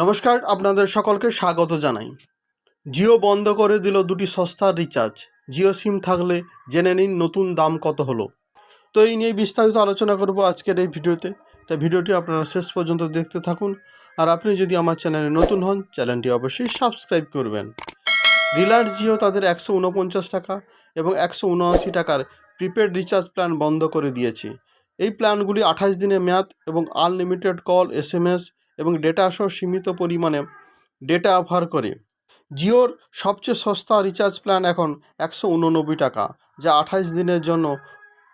নমস্কার, আপনাদের সকলকে স্বাগত জানাই। জিও বন্ধ করে দিল দুটি সস্তার রিচার্জ জিও সিম থাকলে জেনে নিন নতুন দাম কত হলো। তো এই নিয়ে বিস্তারিত আলোচনা করব আজকের এই ভিডিওতে। তাই ভিডিওটি আপনারা শেষ পর্যন্ত দেখতে থাকুন। আর আপনি যদি আমার চ্যানেলে নতুন হন, চ্যানেলটি অবশ্যই সাবস্ক্রাইব করবেন। রিলায়েন্স জিও তাদের একশো উনপঞ্চাশ টাকা এবং একশো উনআশি টাকার প্রিপেড রিচার্জ প্ল্যান বন্ধ করে দিয়েছে। এই প্ল্যানগুলি আঠাশ দিনের মেয়াদ এবং আনলিমিটেড কল এসএমএস এবং ডেটা সহ সীমিত পরিমাণে ডেটা অফার করে। জিওর সবচেয়ে সস্তা রিচার্জ প্ল্যান এখন একশো উননব্বই টাকা, যা আঠাশ দিনের জন্য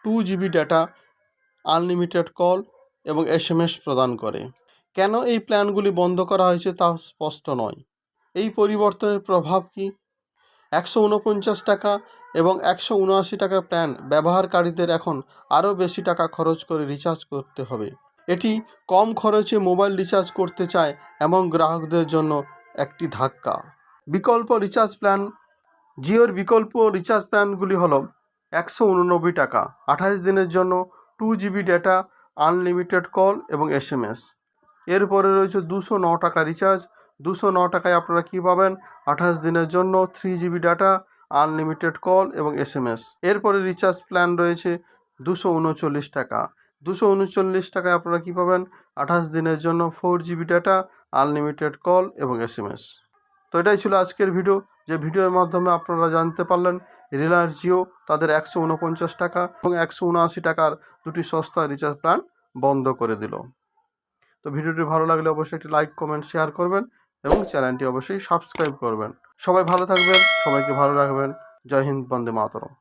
two GB data unlimited call এবং এসএমএস প্রদান করে। কেন এই প্ল্যানগুলি বন্ধ করা হয়েছে তা স্পষ্ট নয়। এই পরিবর্তনের প্রভাব কি? একশো উনপঞ্চাশ টাকা এবং একশো উনআশি টাকার প্ল্যান ব্যবহারকারীদের এখন আরও বেশি টাকা খরচ করে রিচার্জ করতে হবে। এটি কম খরচে মোবাইল রিচার্জ করতে চায় এমন গ্রাহকদের জন্য একটি ধাক্কা। বিকল্প রিচার্জ প্ল্যান। জিওর বিকল্প রিচার্জ প্ল্যানগুলি হলো একশো উননব্বই টাকা, আঠাশ দিনের জন্য two GB data, unlimited call এবং এসএমএস। এরপরে রয়েছে দুশো ন টাকা রিচার্জ। দুশো ন টাকায় আপনারা কী পাবেন? আঠাশ দিনের জন্য three GB data, unlimited call এবং এসএমএস। এরপরে রিচার্জ প্ল্যান রয়েছে দুশো উনচল্লিশ টাকা। দুশো উনচল্লিশ টাকায় আপনারা কী পাবেন? আঠাশ দিনের জন্য four GB data unlimited call এবং এস এম এস তো এটাই ছিল আজকের ভিডিও যে ভিডিওর মাধ্যমে আপনারা জানতে পারলেন রিলায়েন্স জিও তাদের একশো উনপঞ্চাশ টাকা এবং একশো উনআশি টাকার দুটি সস্তা রিচার্জ প্ল্যান বন্ধ করে দিল। তো ভিডিওটি ভালো লাগলে অবশ্যই একটি লাইক কমেন্ট শেয়ার করবেন এবং চ্যানেলটি অবশ্যই সাবস্ক্রাইব করবেন। সবাই ভালো থাকবেন, সবাইকে ভালো রাখবেন। জয় হিন্দ, বন্দে মাতরম।